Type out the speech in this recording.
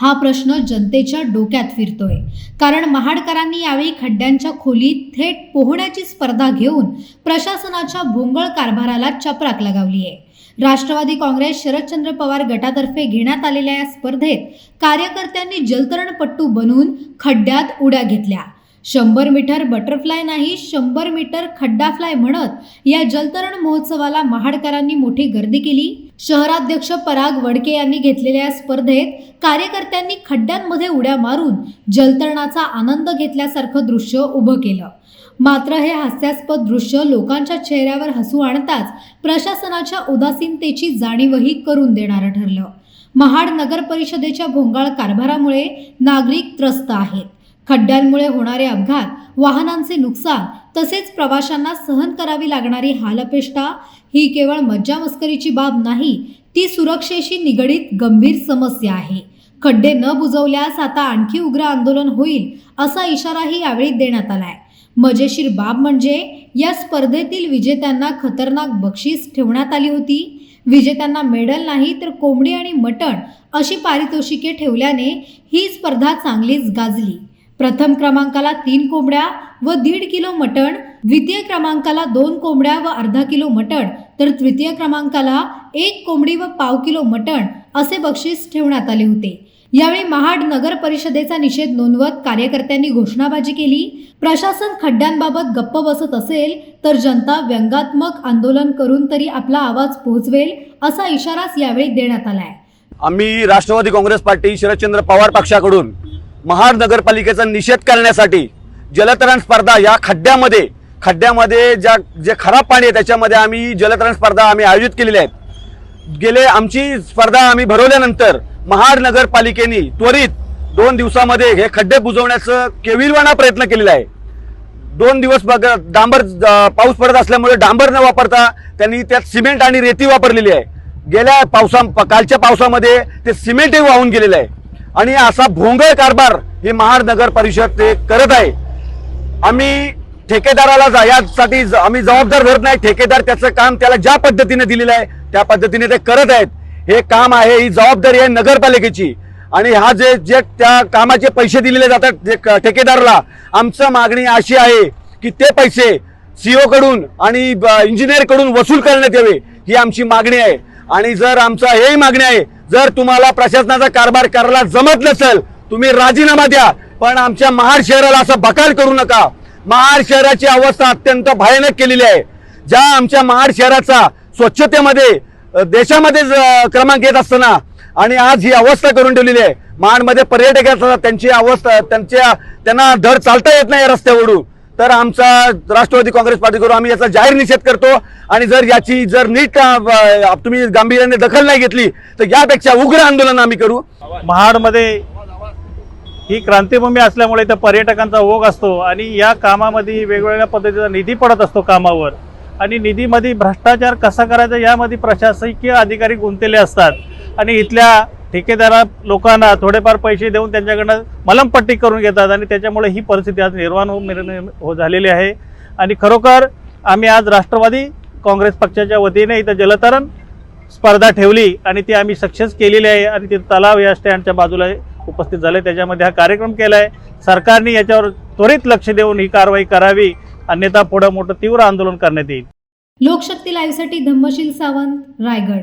हा प्रश्न जनतेच्या डोक्यात फिरतोय. कारण महाडकरांनी यावेळी खड्ड्यांच्या खोलीत थेट पोहण्याची स्पर्धा घेऊन प्रशासनाच्या भोंगळ कारभाराला चपराक लगावली आहे. राष्ट्रवादी काँग्रेस शरदचंद्र पवार गटातर्फे घेण्यात आलेल्या या स्पर्धेत कार्यकर्त्यांनी जलतरणपट्टू बनवून खड्ड्यात उड्या घेतल्या. शंभर मीटर बटरफ्लाय नाही शंभर मीटर खड्डाफ्लाय म्हणत या जलतरण महोत्सवाला महाडकरांनी मोठी गर्दी केली. शहराध्यक्ष पराग वडके यांनी घेतलेल्या या स्पर्धेत कार्यकर्त्यांनी खड्ड्यांमध्ये उड्या मारून जलतरणाचा आनंद घेतल्यासारखं दृश्य उभं केलं. मात्र हे हास्यास्पद दृश्य लोकांच्या चेहऱ्यावर हसू आणताच प्रशासनाच्या उदासीनतेची जाणीवही करून देणारं ठरलं. महाड नगर परिषदेच्या भोंगाळ कारभारामुळे नागरिक त्रस्त आहेत. खड्ड्यांमुळे होणारे अपघात वाहनांचे नुकसान तसेच प्रवाशांना सहन करावी लागणारी हालअपेष्टा ही केवळ मज्जामस्करीची बाब नाही ती सुरक्षेशी निगडीत गंभीर समस्या आहे. खड्डे न बुजवल्यास आता आणखी उग्र आंदोलन होईल असा इशाराही यावेळी देण्यात आलाय. मजेशीर बाब म्हणजे या स्पर्धेतील विजेत्यांना खतरनाक बक्षीस ठेवण्यात आली होती. विजेत्यांना मेडल नाही तर कोंबडी आणि मटण अशी पारितोषिके ठेवल्याने ही स्पर्धा चांगलीच गाजली. प्रथम क्रमांकाला तीन कोंबड्या व दीड किलो मटण द्वितीय क्रमांकाला दोन कोंबड्या व अर्धा किलो मटण तर तृतीय क्रमांकाला एक कोंबडी व पाव किलो मटण असे बक्षीस ठेवण्यात आले होते. यावेळी महाड नगर परिषदेचा निषेध नोंदवत कार्यकर्त्यांनी घोषणाबाजी केली. प्रशासन खड्ड्यांबाबत गप्प बसत असेल तर जनता व्यंगात्मक आंदोलन करून तरी आपला आवाज पोहोचवेल असा इशाराच यावेळी देण्यात आलाय. आम्ही राष्ट्रवादी काँग्रेस पार्टी शरदचंद्र पवार पक्षाकडून महाड नगरपालिकेचा निषेध करण्यासाठी जलतरण स्पर्धा या खड्ड्यामध्ये खड्ड्यामध्ये ज्या जे खराब पाणी आहे त्याच्यामध्ये आम्ही जलतरण स्पर्धा आम्ही आयोजित केलेल्या आहेत. गेले आमची स्पर्धा आम्ही भरवल्यानंतर महाड नगरपालिकेने त्वरित दोन दिवसामध्ये हे खड्डे बुजवण्याचं केविलवाणा प्रयत्न केलेला आहे. दोन दिवस बघ डांबर पाऊस पडत असल्यामुळे डांबर न वापरता त्यांनी त्यात सिमेंट आणि रेती वापरलेली आहे. गेल्या पावसा प- कालच्या पावसामध्ये ते सिमेंटही वाहून गेलेलं आहे. आणि असा भोंगळ कारभार हे महाड नगर परिषद ते करत आहे. आम्ही ठेकेदाराला जा- यासाठी ज- आम्ही जबाबदार धरत नाही. ठेकेदार त्याचं काम त्याला ज्या पद्धतीने दिलेलं आहे त्या पद्धतीने ते करत आहेत. हे काम आहे ही जबाबदारी आहे नगरपालिकेची. आणि हा जे जे त्या कामाचे पैसे दिलेले जातात जे क- ठेकेदाराला आमचं मागणी अशी आहे की ते पैसे सीओ कडून आणि इंजिनियरकडून वसूल करण्यात यावे ही आमची मागणी आहे. आणि जर आमचा हेही मागणी आहे जर तुम्हाला प्रशासनाचा कारभार करायला जमत नसेल तुम्ही राजीनामा द्या. पण आमच्या महाड शहराला असं बकाल करू नका. महाड शहराची अवस्था अत्यंत भयानक केलेली आहे. ज्या आमच्या महाड शहराचा स्वच्छतेमध्ये देशामध्ये क्रमांक येत असताना आणि आज ही अवस्था करून ठेवलेली आहे. महाडमध्ये पर्यटक असतात त्यांची अवस्था त्यांच्या त्यांना धड चालता येत नाही रस्त्यावरून. तर आमचा राष्ट्रवादी काँग्रेस पार्टीकडून आम्ही याचा जाहीर निषेध करतो. आणि जर याची जर नीट तुम्ही गांभीर्याने दखल नाही घेतली तर यापेक्षा उग्र आंदोलन आम्ही करू. महाडमध्ये ही क्रांतीभूमी असल्यामुळे इथं पर्यटकांचा ओघ असतो आणि या कामामध्ये वेगवेगळ्या पद्धतीचा निधी पडत असतो कामावर. आणि निधीमध्ये भ्रष्टाचार कसा करायचा यामध्ये प्रशासकीय अधिकारी गुंतलेले असतात. आणि इथल्या ठेकेदारा लोकांना थोडेफार पैसे देऊन त्यांच्याकडनं मलमपट्टी करून घेतात आणि त्याच्यामुळे ही परिस्थिती आज निर्माण हो हो झालेली आहे. आणि खरोखर आम्ही आज राष्ट्रवादी काँग्रेस पक्षाच्या वतीने इथं जलतरण स्पर्धा ठेवली आणि ती आम्ही सक्सेस केलेली आहे आणि ते तलाव या स्टँडच्या बाजूला उपस्थित झाले. त्याच्यामध्ये हा कार्यक्रम केला आहे सरकारने याच्यावर त्वरित लक्ष देऊन ही कारवाई करावी. अन्यथा पुढं मोठं तीव्र आंदोलन करण्यात येईल. लोकशक्ती लाईव्हसाठी धम्मशील सावंत रायगड.